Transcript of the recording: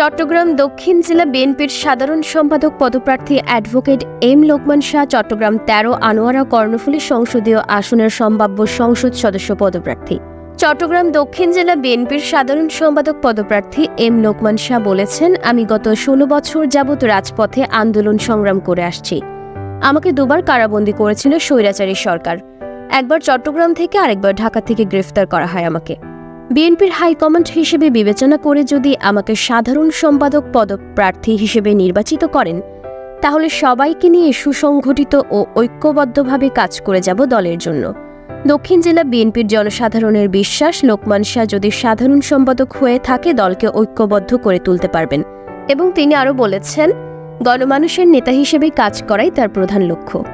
চট্টগ্রাম দক্ষিণ জেলা বিএনপির সাধারণ সম্পাদক পদপ্রার্থী অ্যাডভোকেট এম লোকমান শাহ চট্টগ্রাম তেরো আনোয়ারা কর্ণফুলী সংসদীয় আসনের সম্ভাব্য সংসদ সদস্য পদপ্রার্থী। চট্টগ্রাম দক্ষিণ জেলা বিএনপির সাধারণ সম্পাদক পদপ্রার্থী এম লোকমান শাহ বলেছেন, আমি গত ষোলো বছর যাবৎ রাজপথে আন্দোলন সংগ্রাম করে আসছি। আমাকে দুবার কারাবন্দী করেছিল স্বৈরাচারী সরকার। একবার চট্টগ্রাম থেকে আরেকবার ঢাকা থেকে গ্রেফতার করা হয় আমাকে। বিএনপির হাইকমান্ড হিসেবে বিবেচনা করে যদি আমাকে সাধারণ সম্পাদক পদপ্রার্থী হিসেবে নির্বাচিত করেন, তাহলে সবাইকে নিয়ে সুসংগঠিত ও ঐক্যবদ্ধভাবে কাজ করে যাব দলের জন্য। দক্ষিণ জেলা বিএনপির জনসাধারণের বিশ্বাস লোকমান শাহ যদি সাধারণ সম্পাদক হয়ে থাকে, দলকে ঐক্যবদ্ধ করে তুলতে পারবেন। এবং তিনি আরও বলেছেন, গণমানুষের নেতা হিসেবে কাজ করাই তার প্রধান লক্ষ্য।